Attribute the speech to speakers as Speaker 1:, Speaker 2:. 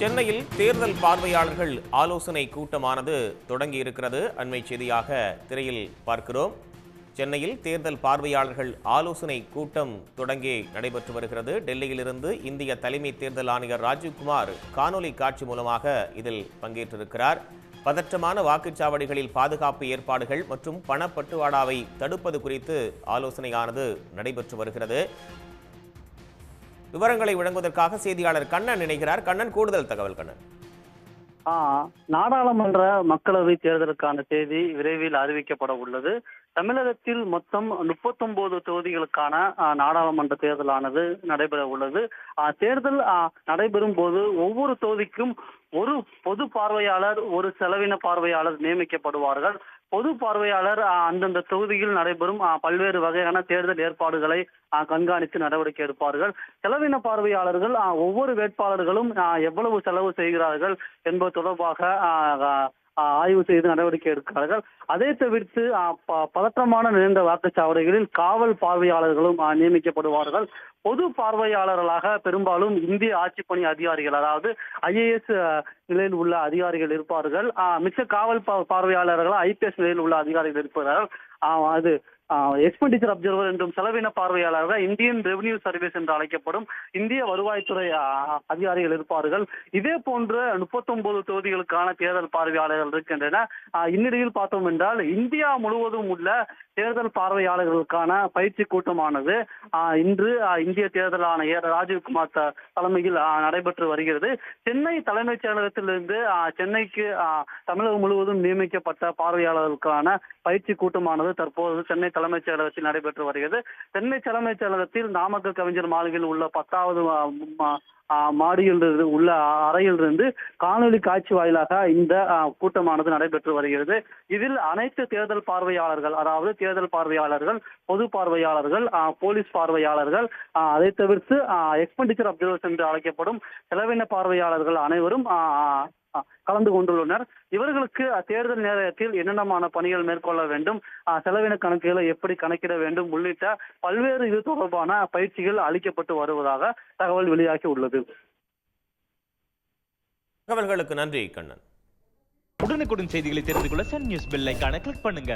Speaker 1: சென்னையில் தேர்தல் பார்வையாளர்கள் ஆலோசனை கூட்டமானது தொடங்கி இருக்கிறது அண்மை செய்தியாக திரையில் பார்க்கிறோம். சென்னையில் தேர்தல் பார்வையாளர்கள் ஆலோசனை கூட்டம் தொடங்கி நடைபெற்று வருகிறது. டெல்லியிலிருந்து இந்திய தலைமை தேர்தல் ஆணையர் ராஜீவ்குமார் காணொலி காட்சி மூலமாக இதில் பங்கேற்றிருக்கிறார். பதற்றமான வாக்குச்சாவடிகளில் பாதுகாப்பு ஏற்பாடுகள் மற்றும் பணப்பட்டுவாடாவை தடுப்பது குறித்து ஆலோசனையானது நடைபெற்று வருகிறது. விவரங்களை வழங்குவதற்காக செய்தியாளர் கண்ணன் நினைக்கிறார் கண்ணன் கூடுதல் தகவல் கண்ணன்.
Speaker 2: நாடாளுமன்ற மக்களவை தேர்தலுக்கான தேதி விரைவில் அறிவிக்கப்பட உள்ளது. தமிழகத்தில் மொத்தம் முப்பத்தொன்பது தொகுதிகளுக்கான நாடாளுமன்ற தேர்தலானது நடைபெற உள்ளது. தேர்தல் நடைபெறும் போது ஒவ்வொரு தொகுதிக்கும் ஒரு பொது பார்வையாளர் ஒரு செலவின பார்வையாளர் நியமிக்கப்படுவார்கள். பொது பார்வையாளர் அந்தந்த தொகுதியில் நடைபெறும் பல்வேறு வகையான தேர்தல் ஏற்பாடுகளை கண்காணித்து நடவடிக்கை எடுப்பார்கள். செலவின பார்வையாளர்கள் ஒவ்வொரு வேட்பாளர்களும் எவ்வளவு செலவு செய்கிறார்கள் என்பது தொடர்பாக ஆய்வு செய்து நடவடிக்கை எடுக்கிறார்கள். அதை தவிர்த்து பதற்றமான நிறைந்த வாக்குச்சாவடிகளில் காவல் பார்வையாளர்களும் நியமிக்கப்படுவார்கள். பொது பார்வையாளர்களாக பெரும்பாலும் இந்திய ஆட்சிப்பணி அதிகாரிகள் அதாவது ஐஏஎஸ் நிலையில் உள்ள அதிகாரிகள் இருப்பார்கள். மிச்ச காவல் பார்வையாளர்களாக ஐபிஎஸ் நிலையில் உள்ள அதிகாரிகள் இருப்பார்கள். ஆ, அது எக்ஸ்பெண்டிச்சர் அப்சர்வர் என்றும் செலவின பார்வையாளர்கள் இந்தியன் ரெவன்யூ சர்வீஸ் என்று அழைக்கப்படும் இந்திய வருவாய்த்துறை அதிகாரிகள் இருப்பார்கள். இதே போன்ற முப்பத்தொன்பது தொகுதிகளுக்கான தேர்தல் பார்வையாளர்கள் இருக்கின்றன. இந்நிலையில் பார்த்தோம் என்றால் இந்தியா முழுவதும் உள்ள தேர்தல் பார்வையாளர்களுக்கான பயிற்சி கூட்டமானது இன்று இந்திய தேர்தல் ஆணையர் ராஜீவ்குமார் தலைமையில் நடைபெற்று வருகிறது. சென்னை தலைமைச் செயலகத்திலிருந்து சென்னைக்கு தமிழகம் முழுவதும் நியமிக்கப்பட்ட பார்வையாளர்களுக்கான பயிற்சி கூட்டமானது தற்போது சென்னை தலைமைச் செயலகத்தில் நடைபெற்று வருகிறது. சென்னை தலைமைச் செயலகத்தில் நாமக்கல் கவிஞர் மாளிகையில் உள்ள பத்தாவது மாடியில் உள்ள அறையில் இருந்து காணொலி காட்சி வாயிலாக இந்த கூட்டமானது நடைபெற்று வருகிறது. இதில் அனைத்து தேர்தல் பார்வையாளர்கள் அதாவது தேர்தல் பார்வையாளர்கள் பொது பார்வையாளர்கள் போலீஸ் பார்வையாளர்கள் அதை தவிர்த்து எக்ஸ்பெண்டிச்சர் அப்சர்வர்ஸ் என்று அழைக்கப்படும் செலவின பார்வையாளர்கள் அனைவரும் கலந்து கொண்டுள்ளனர். இவர்களுக்கு தேர்தல் நேரத்தில் என்னென்னமான பணிகள் மேற்கொள்ள வேண்டும்? செலவின கணக்குகளை எப்படி கணக்கிட வேண்டும்? உள்ளிட்ட பல்வேறு இது தொடர்பான பயிற்சிகள் அளிக்கப்பட்டு வருவதாக தகவல் வெளியாகி உள்ளது.
Speaker 1: தகவல்களுக்கு நன்றி கண்ணன்.
Speaker 3: உடனுக்குடன் செய்திகளை தெரிந்து கொள்ள சன் நியூஸ் பெல் ஐகானை கிளிக் பண்ணுங்க.